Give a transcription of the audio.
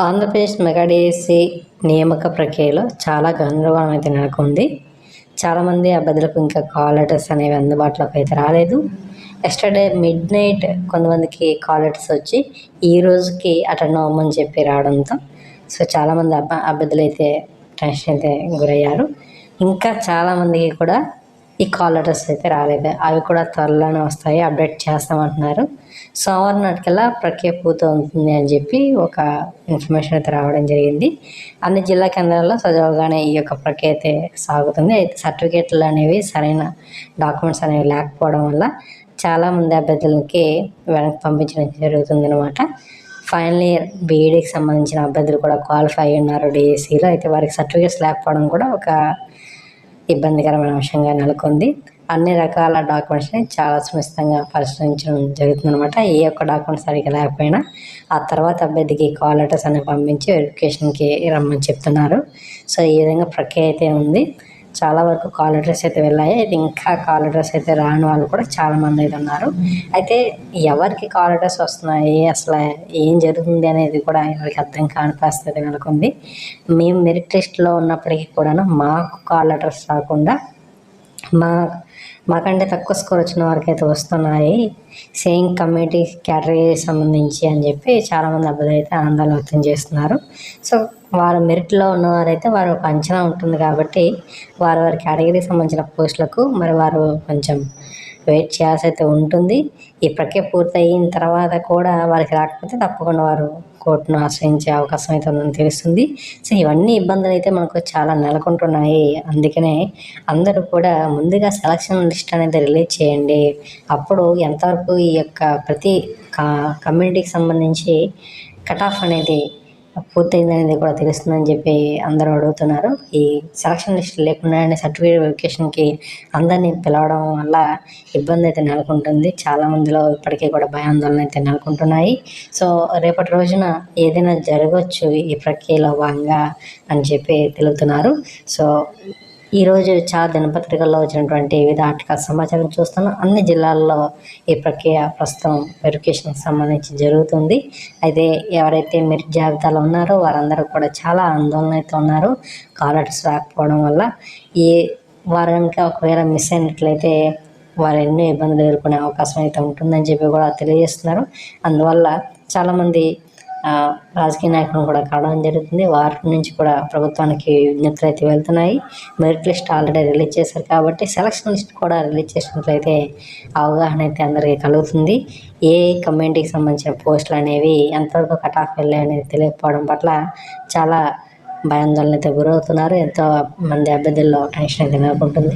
Andhra Pradesh mega నియామక ప్రక్రియలో చాలా గందరగోళం అయితే నెలకొంది. చాలామంది అభ్యర్థులకు ఇంకా కాల్ లెటర్స్ అనేవి అందుబాటులోకి అయితే రాలేదు. ఎస్టర్డే మిడ్ నైట్ కొంతమందికి కాల్ లెటర్స్ వచ్చి ఈ రోజుకి అటెండ్ అవ్వమని చెప్పి రావడంతో సో చాలామంది అబ్బ అభ్యర్థులు అయితే టెన్షన్ అయితే గురయ్యారు. ఇంకా చాలామందికి కూడా ఈ కాల్ లెటర్స్ అయితే రాలేదు. అవి కూడా త్వరలోనే వస్తాయి. అప్డేట్ చేస్తామంటున్నారు. సోమవారం నాటికల్లా ప్రక్రియ పూర్తవుతుంది అని చెప్పి ఒక ఇన్ఫర్మేషన్ అయితే రావడం జరిగింది. అన్ని జిల్లా కేంద్రాల్లో సజావుగానే ఈ యొక్క ప్రక్రియ అయితే సాగుతుంది. అయితే సర్టిఫికేట్లు అనేవి సరైన డాక్యుమెంట్స్ అనేవి లేకపోవడం వల్ల చాలామంది అభ్యర్థులకి వెనక్కి పంపించడం జరుగుతుంది అనమాట ఫైనల్ ఇయర్ బీఈడీకి సంబంధించిన అభ్యర్థులు కూడా క్వాలిఫై అయ్యి ఉన్నారు డిఎస్సిలో అయితే వారికి సర్టిఫికేట్స్ లేకపోవడం కూడా ఒక ఇబ్బందికరమైన అంశంగా నెలకొంది. అన్ని రకాల డాక్యుమెంట్స్ని చాలా సునిశ్చితంగా పరిశీలించడం జరుగుతుందనమాట ఏ ఒక్క డాక్యుమెంట్స్ సరిగ్గా లేకపోయినా ఆ తర్వాత అభ్యర్థికి కాల్ లెటర్స్ అనేవి పంపించి వెరిఫికేషన్కి రమ్మని చెప్తున్నారు. సో ఈ విధంగా ప్రక్రియ అయితే ఉంది. చాలా వరకు కాల్ డ్రెస్ అయితే వెళ్ళాయి. అయితే ఇంకా కాల్ డ్రెస్ అయితే రాని వాళ్ళు కూడా చాలామంది అయితే ఉన్నారు. అయితే ఎవరికి కాల్ డ్రెస్ వస్తున్నాయి? అసలు ఏం జరుగుతుంది అనేది కూడా ఎవరికి అర్థం కాని పరిస్థితి నెలకొంది. మేము మెరిట్ లిస్ట్లో ఉన్నప్పటికీ కూడాను మాకు కాల్ లెటర్స్ రాకుండా మా మాకంటే తక్కువ స్కోర్ వచ్చిన వారికి అయితే వస్తున్నాయి సేమ్ కమ్యూనిటీ కేటగిరీకి సంబంధించి అని చెప్పి చాలామంది అబ్బాయిలు అయితే ఆనందాలు వ్యక్తం చేస్తున్నారు. సో వారు మెరిట్లో ఉన్నవారైతే వారు ఒక అంచనా ఉంటుంది కాబట్టి వారు వారి కేటగిరీకి సంబంధించిన పోస్టులకు మరి వారు కొంచెం వెయిట్ చేయాల్సి అయితే ఉంటుంది. ఈ ప్రక్రియ పూర్తయిన తర్వాత కూడా వారికి రాకపోతే తప్పకుండా వారు కోర్టును ఆశ్రయించే అవకాశం అయితే ఉందని తెలుస్తుంది. సో ఇవన్నీ ఇబ్బందులు అయితే మనకు చాలా నెలకొంటున్నాయి. అందుకనే అందరూ కూడా ముందుగా సెలక్షన్ లిస్ట్ అనేది రిలీజ్ చేయండి. అప్పుడు ఎంతవరకు ఈ యొక్క ప్రతి కమ్యూనిటీకి సంబంధించి కట్ ఆఫ్ అనేది పూర్తయిందనేది కూడా తెలుస్తుందని చెప్పి అందరూ అడుగుతున్నారు. ఈ సెలక్షన్ లిస్ట్ లేకుండానే సర్టిఫికేట్ వెరిఫికేషన్కి అందరినీ పిలవడం వల్ల ఇబ్బంది అయితే నెలకొంటుంది. చాలా మందిలో ఇప్పటికీ కూడా భయాందోళన అయితే నెలకొంటున్నాయి. సో రేపటి రోజున ఏదైనా జరగవచ్చు ఈ ప్రక్రియలో భాగంగా అని చెప్పి తెలుపుతున్నారు. సో ఈరోజు చాలా దినపత్రికల్లో వచ్చినటువంటి వివిధ ఆర్టికల్ సమాచారం చూస్తున్నాం. అన్ని జిల్లాల్లో ఈ ప్రక్రియ ప్రస్తుతం వెరిఫికేషన్కి సంబంధించి జరుగుతుంది. అయితే ఎవరైతే మీరు జాబితాలో ఉన్నారో వారందరూ కూడా చాలా ఆందోళన అయితే ఉన్నారు. కాలర్స్ రాకపోవడం వల్ల ఈ వారు ఒకవేళ మిస్ అయినట్లయితే వారు ఎన్నో ఇబ్బందులు ఎదుర్కొనే అవకాశం అయితే ఉంటుందని చెప్పి కూడా తెలియజేస్తున్నారు. అందువల్ల చాలామంది రాజకీయ నాయకులను కూడా కావడం జరుగుతుంది. వారి నుంచి కూడా ప్రభుత్వానికి విజ్ఞప్తులు అయితే వెళ్తున్నాయి. మెరిట్ లిస్ట్ ఆల్రెడీ రిలీజ్ చేశారు కాబట్టి సెలక్షన్ లిస్ట్ కూడా రిలీజ్ చేసినట్లయితే అవగాహన అయితే అందరికీ కలుగుతుంది. ఏ కమ్యూనిటీకి సంబంధించిన పోస్టులు అనేవి ఎంతవరకు కట్ ఆఫ్ వెళ్ళాయి అనేది తెలియకపోవడం పట్ల చాలా భయాందోళన అయితే గురవుతున్నారు. ఎంతో మంది అభ్యర్థుల్లో టెన్షన్ అయితే నెలకొంటుంది.